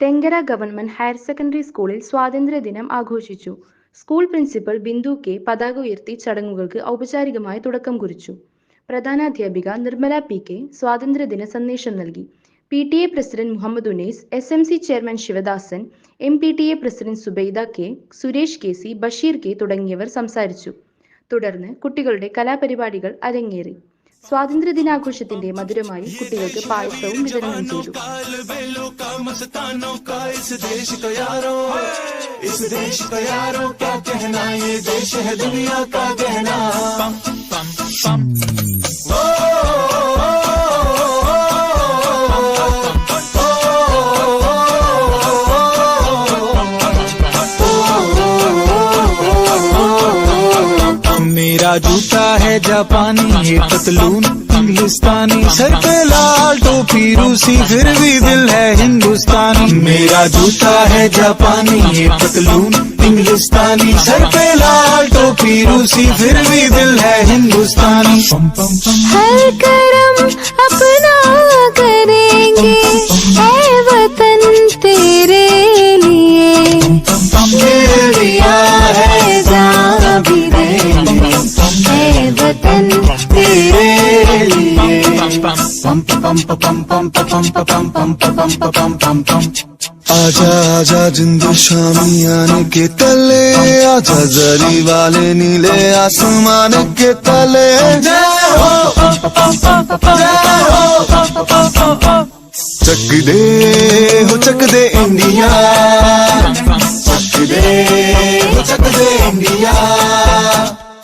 Thenkara government higher secondary സ്കൂളിൽ സ്വാതന്ത്ര്യദിനം ആഘോഷിച്ചു. സ്കൂൾ പ്രിൻസിപ്പൽ ബിന്ദു കെ പതാക ഉയർത്തി ചടങ്ങുകൾക്ക് ഔപചാരികമായി തുടക്കം കുറിച്ചു. പ്രധാനാധ്യാപിക നിർമ്മല പി കെ സ്വാതന്ത്ര്യദിന സന്ദേശം നൽകി. P T A president Muhammad Unais S M C chairman Sivadasan M P T A president Subaida K Suresh K C Basheer K തുടങ്ങിയവർ സംസാരിച്ചു. തുടർന്ന് കുട്ടികളുടെ കലാപരിപാടികൾ അരങ്ങേറി. സ്വാതന്ത്ര്യ ദിനാഘോഷത്തിന്റെ മധുരമായി കുട്ടികൾക്ക് പായസവും വിതരണം ചെയ്തു इस देश का यारो क्या कहना ये देश है दुनिया का गहना मेरा जूता है जापानी, ये पतलून, हिंदुस्तानी, सर पे लाल टोपी, रूसी, फिर भी दिल है हिंदुस्तानी। मेरा जूता है जापानी, ये पतलून, हिंदुस्तानी, सर पे लाल टोपी, रूसी, फिर भी दिल है हिंदुस्तानी। अपना आजा आजा जिंद शामी आने के तले आजा जरी वाले नीले आसमान के तले जय हो जय हो चक दे हो चक दे इंडिया चक दे हो चक दे इंडिया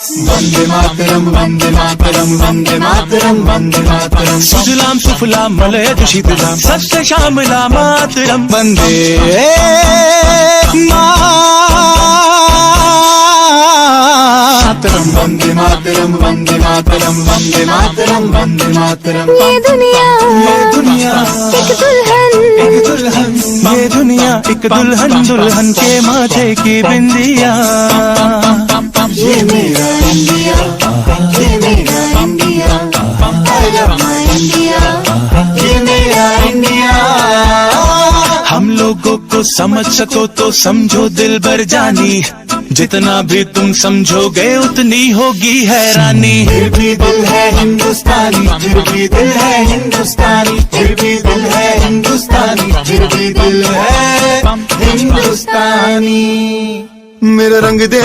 वंदे मातरम वंदे मातरम वंदे मातरम वंदे मातरम। सुजलाम सुफलाम मलयज शीतलाम सत्य श्यामला मातरम। वंदे मातरम वंदे मातरम वंदे मातरम वंदे मातरम वंदे मातरम। ये दुनिया ये दुनिया। एक दुल्हन। एक दुल्हन। ये दुनिया एक दुल्हन दुल्हन के माथे की बिंदिया। इंडिया हम लोगों को समझ सको तो समझो दिल भर जानी। जितना भी तुम समझोगे उतनी होगी हैरानी फिर भी दिल है हिंदुस्तानी फिर भी दिल है हिंदुस्तानी फिर भी दिल है हिंदुस्तानी फिर भी दिल है हिंदुस्तानी। मेरा रंग दे।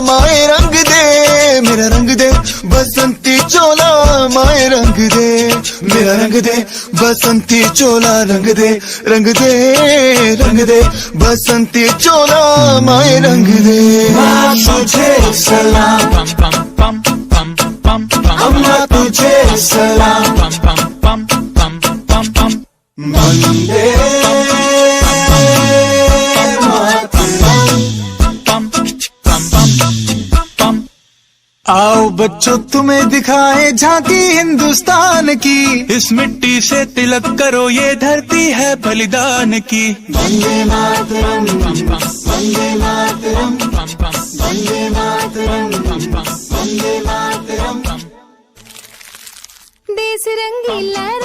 माए रंग दे मेरा रंग दे बसंती चोला माए रंग दे मेरा रंग दे बसंती चोला रंग दे रंग दे रंग दे बसंती चोला माए रंग दे। तुझे सलाम। अम्मा तुझे सलाम। वंदे आओ बच्चों तुम्हें दिखाए झांकी हिंदुस्तान की। इस मिट्टी से तिलक करो ये धरती है बलिदान की। वंदे मातरम वंदे मातरम वंदे मातरम वंदे मातरम। देश रंगीला रंगीला